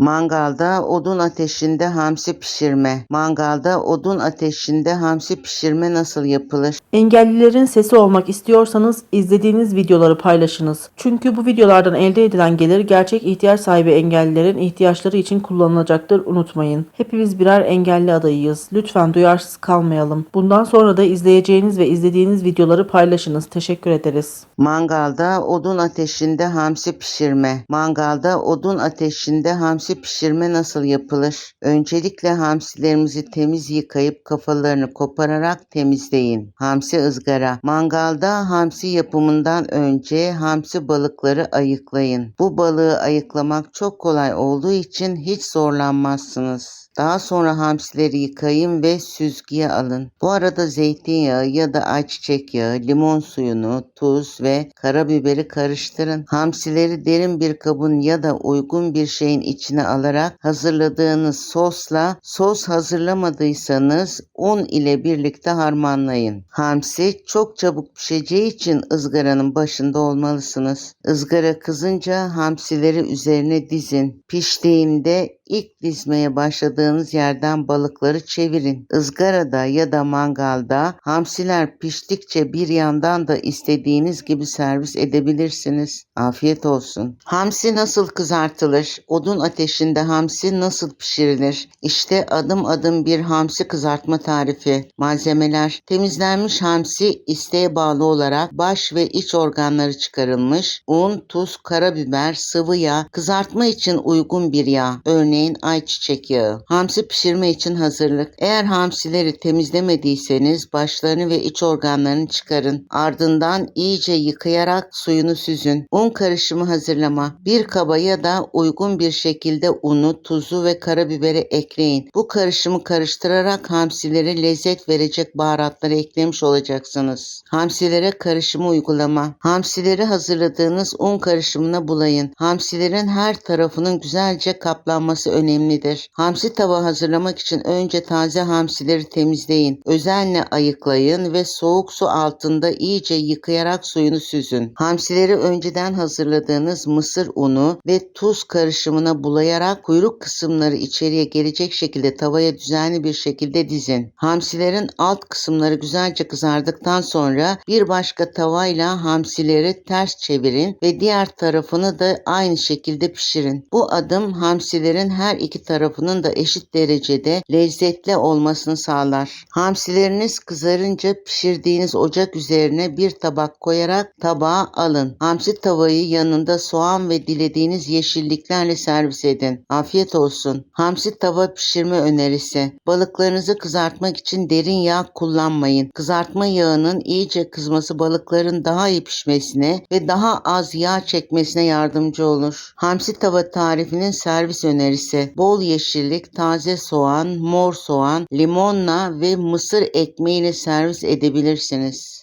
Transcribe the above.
Mangalda odun ateşinde hamsi pişirme. Mangalda odun ateşinde hamsi pişirme nasıl yapılır? Engellilerin sesi olmak istiyorsanız izlediğiniz videoları paylaşınız. Çünkü bu videolardan elde edilen gelir gerçek ihtiyaç sahibi engellilerin ihtiyaçları için kullanılacaktır unutmayın. Hepimiz birer engelli adayıyız. Lütfen duyarsız kalmayalım. Bundan sonra da izleyeceğiniz ve izlediğiniz videoları paylaşınız. Teşekkür ederiz. Mangalda odun ateşinde hamsi pişirme. Mangalda odun ateşinde hamsi pişirme nasıl yapılır? Öncelikle hamsilerimizi temiz yıkayıp kafalarını kopararak temizleyin. Hamsi ızgara. Mangalda hamsi yapımından önce hamsi balıkları ayıklayın. Bu balığı ayıklamak çok kolay olduğu için hiç zorlanmazsınız. Daha sonra hamsileri yıkayın ve süzgüye alın. Bu arada zeytinyağı ya da ayçiçek yağı, limon suyunu, tuz ve karabiberi karıştırın. Hamsileri derin bir kabın ya da uygun bir şeyin içine alarak hazırladığınız sosla sos hazırlamadıysanız un ile birlikte harmanlayın. Hamsi çok çabuk pişeceği için ızgaranın başında olmalısınız. Izgara kızınca hamsileri üzerine dizin. Piştiğinde ilk dizmeye başladığınız yerden balıkları çevirin. Izgarada ya da mangalda hamsiler piştikçe bir yandan da istediğiniz gibi servis edebilirsiniz. Afiyet olsun. Hamsi nasıl kızartılır? Odun ateşinde hamsi nasıl pişirilir? İşte adım adım bir hamsi kızartma tarifi. Malzemeler temizlenmiş hamsi isteğe bağlı olarak baş ve iç organları çıkarılmış, un, tuz, karabiber, sıvı yağ, kızartma için uygun bir yağ. Örneğin ayçiçek yağı. Hamsi pişirme için hazırlık. Eğer hamsileri temizlemediyseniz başlarını ve iç organlarını çıkarın. Ardından iyice yıkayarak suyunu süzün. Un karışımı hazırlama. Bir kaba ya da uygun bir şekilde unu, tuzu ve karabiberi ekleyin. Bu karışımı karıştırarak hamsilere lezzet verecek baharatları eklemiş olacaksınız. Hamsilere karışımı uygulama. Hamsileri hazırladığınız un karışımına bulayın. Hamsilerin her tarafının güzelce kaplanması önemlidir. Hamsi tava hazırlamak için önce taze hamsileri temizleyin. Özenle ayıklayın ve soğuk su altında iyice yıkayarak suyunu süzün. Hamsileri önceden hazırladığınız mısır unu ve tuz karışımına bulayarak kuyruk kısımları içeriye gelecek şekilde tavaya düzenli bir şekilde dizin. Hamsilerin alt kısımları güzelce kızardıktan sonra bir başka tavayla hamsileri ters çevirin ve diğer tarafını da aynı şekilde pişirin. Bu adım hamsilerin her iki tarafının da eşit derecede lezzetli olmasını sağlar. Hamsileriniz kızarınca pişirdiğiniz ocak üzerine bir tabak koyarak tabağa alın. Hamsi tavayı yanında soğan ve dilediğiniz yeşilliklerle servis edin. Afiyet olsun. Hamsi tava pişirme önerisi. Balıklarınızı kızartmak için derin yağ kullanmayın. Kızartma yağının iyice kızması balıkların daha iyi pişmesine ve daha az yağ çekmesine yardımcı olur. Hamsi tava tarifinin servis önerisi. Bol yeşillik, taze soğan, mor soğan, limonla ve mısır ekmeğiyle servis edebilirsiniz.